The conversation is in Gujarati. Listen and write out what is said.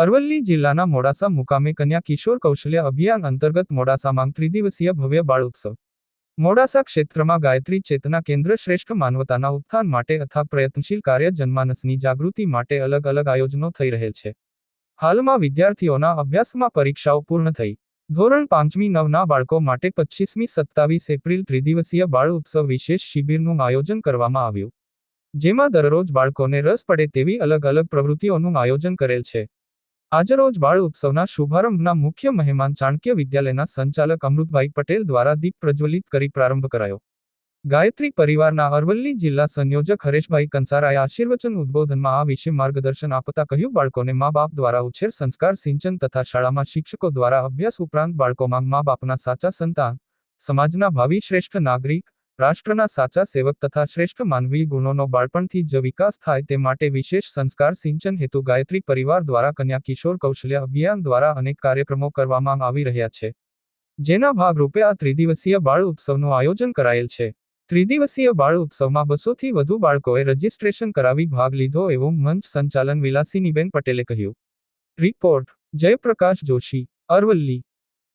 અરવલ્લી જિલ્લાના મોડાસા મુકામે કન્યા કિશોર કૌશલ્ય અભિયાન અંતર્ગત મોડાસામાં ત્રિદિવસીય ભવ્ય બાળ ઉત્સવ મોડાસા ક્ષેત્રમાં ગાયત્રી ચેતના કેન્દ્ર શ્રેષ્ઠ માનવતાના ઉત્થાન માટે અથવા પ્રયત્નશીલ કાર્ય જનમાનસની જાગૃતિ માટે અલગ અલગ આયોજનો થઈ રહેલ છે. હાલમાં વિદ્યાર્થીઓના અભ્યાસમાં પરીક્ષાઓ પૂર્ણ થઈ. ધોરણ પાંચમી નવના બાળકો માટે પચીસમી સત્તાવીસ એપ્રિલ ત્રિદિવસીય બાળ ઉત્સવ વિશેષ શિબિરનું આયોજન કરવામાં આવ્યું. જેમાં દરરોજ બાળકોને રસ પડે તેવી અલગ અલગ પ્રવૃત્તિઓનું આયોજન કરેલ છે. આજરોજ બાળ ઉત્સવના શુભારંભના મુખ્ય મહેમાન ચાણક્ય વિદ્યાલયના સંચાલક અમૃતભાઈ પટેલ દ્વારા દીપ પ્રજ્વલિત કરી પ્રારંભ કરાયો. ગાયત્રી પરિવારના અરવલ્લી જિલ્લા સંયોજક હરેશભાઈ કંસારાએ આશીર્વચન ઉદબોધનમાં આ વિશે માર્ગદર્શન આપતા કહ્યું, બાળકોને મા બાપ દ્વારા ઉછેર, સંસ્કાર, સિંચન તથા શાળામાં શિક્ષકો દ્વારા અભ્યાસ ઉપરાંત બાળકોમાં મા બાપના સાચા સંતાન, સમાજના ભાવિ શ્રેષ્ઠ નાગરિક રાષ્ટ્રના સાચા સેવક તથા શ્રેષ્ઠ માનવીય ગુણોનો બાળપણથી જ વિકાસ થાય તે માટે વિશેષ સંસ્કાર સિંચન હેતુ ગાયત્રી પરિવાર દ્વારા કન્યા કિશોર કૌશલ્ય અભિયાન દ્વારા અનેક કાર્યક્રમો કરવામાં આવી રહ્યા છે. જેના ભાગરૂપે આ ત્રિદિવસીય બાળ ઉત્સવનું આયોજન કરાયેલ છે. ત્રિદિવસીય બાળ ઉત્સવમાં બસોથી વધુ બાળકોએ રજીસ્ટ્રેશન કરાવી ભાગ લીધો એવું મંચ સંચાલન વિલાસીનીબેન પટેલે કહ્યું. રિપોર્ટ, જયપ્રકાશ જોશી, અરવલ્લી.